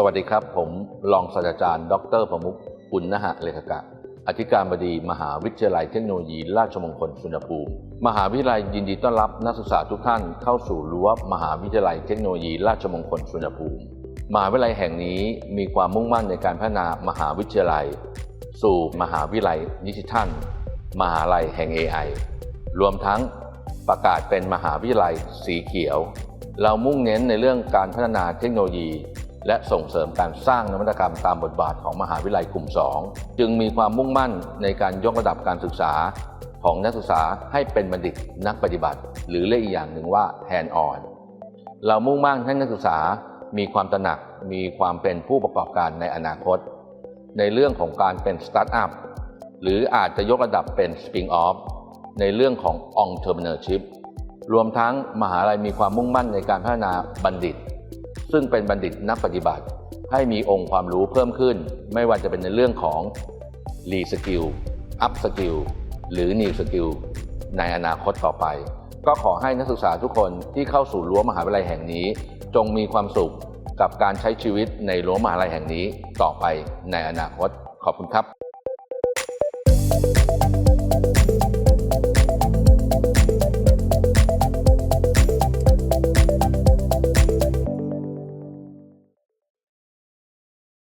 สวัสดีครับ ผมรองศาสตราจารย์ ดรประมุขปุณณหะเลขกะ อธิการบดี มหาวิทยาลัยเทคโนโลยี ราชมงคลสุนทรภูมิ มหาวิทยาลัยยินดีต้อนรับนักศึกษาทุกท่านเข้าสู่รั้วมหาวิทยาลัยเทคโนโลยี ราชมงคลสุนทรภูมิ มหาวิทยาลัยแห่งนี้มีความมุ่งมั่นในการพัฒนามหาวิทยาลัย สู่มหาวิทยาลัยดิจิทัลมหาลัยแห่ง AI รวมทั้งประกาศเป็นมหาวิทยาลัยสีเขียว เรามุ่งเน้นในเรื่องการพัฒนาเทคโนโลยี และส่งเสริมการสร้างนวัตกรรมตามบทบาทของมหาวิทยาลัยกลุ่ม 2 จึงมีความมุ่งมั่นในการยกระดับการศึกษาของนักศึกษาให้เป็นบัณฑิตนักปฏิบัติ หรือเรียกอีกอย่างหนึ่งว่า hand on เรามุ่งมั่นให้นักศึกษามีความตระหนักมีความเป็นผู้ประกอบการในอนาคต ในเรื่องของการเป็นสตาร์ทอัพหรืออาจจะยกระดับเป็นสปริงออฟในเรื่องของ entrepreneurship รวมทั้งมหาลัยมีความมุ่งมั่นในการพัฒนาบัณฑิต ซึ่งเป็นบัณฑิตนักปฏิบัติ ให้มีองค์ความรู้เพิ่มขึ้น ไม่ว่าจะเป็นในเรื่องของรีสกิลอัพสกิลหรือนิวสกิลในอนาคตต่อไป ก็ขอให้นักศึกษาทุกคนที่เข้าสู่รั้วมหาวิทยาลัยแห่งนี้ จงมีความสุขกับการใช้ชีวิตในรั้วมหาวิทยาลัยแห่งนี้ต่อไปในอนาคตขอบคุณครับ